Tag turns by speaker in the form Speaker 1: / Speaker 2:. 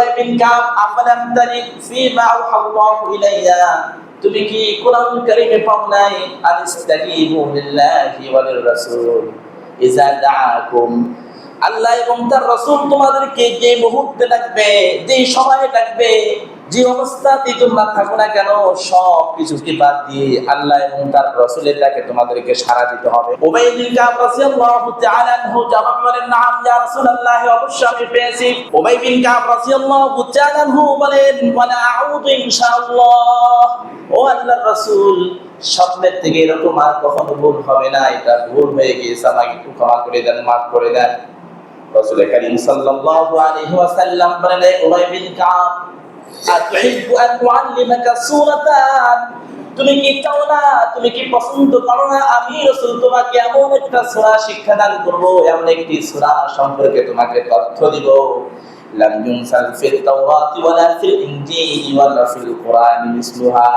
Speaker 1: উবাই আফালাম তারিক ফি মা আল্লাহু ইলাইয়া? তুমি কি কোরআন কারিমে পাও নাই? লিল্লাহি লিররাসূল। ইজা দাআকুম। আল্লাহ এবং তার রাসূল তোমাদেরকে যে মুহূর্তে ডাকবে, যে সময়ে ডাকবে যে অবস্থাতেই তোমরা থাকো না কেন, সব কিছুকে বাদ দিয়ে আল্লাহ এবং তার রাসূলের ডাকে তোমাদেরকে সাড়া দিতে হবে। কাব রাদিয়াল্লাহু তাআলা আনহু জবাব বলেন ইয়া রাসূলুল্লাহ, অবশ্যই আমি পেয়েছি। উবাই বিন কাব রাদিয়াল্লাহু তাআলা আনহু বলেন আউযু ইনশাআল্লাহ। ও আল্লাহর রাসূল, স্বপ্নের থেকে এরকম আর কখনো ভুল হবে না, এটা ভুল হয়ে গিয়েছে, আমাকে একটু ক্ষমা করে দেন, মাফ করে দেন। রাসূল করিম সাল্লাল্লাহু আলাইহি ওয়াসাল্লাম বলেন কাব তুমি কি চাও না? তুমি কি পছন্দ করো না? আমি রাসূল তোমাকে এমন একটা সূরা শিক্ষা দান করব, এমন একটি সূরা সম্পর্কে তোমাকে তথ্য দিব। লাম ইউনসাল ফিত তাওরাতি ওয়ালা ফিল ইনজিল ওয়ালা ফিল কুরআন মিসলুহা।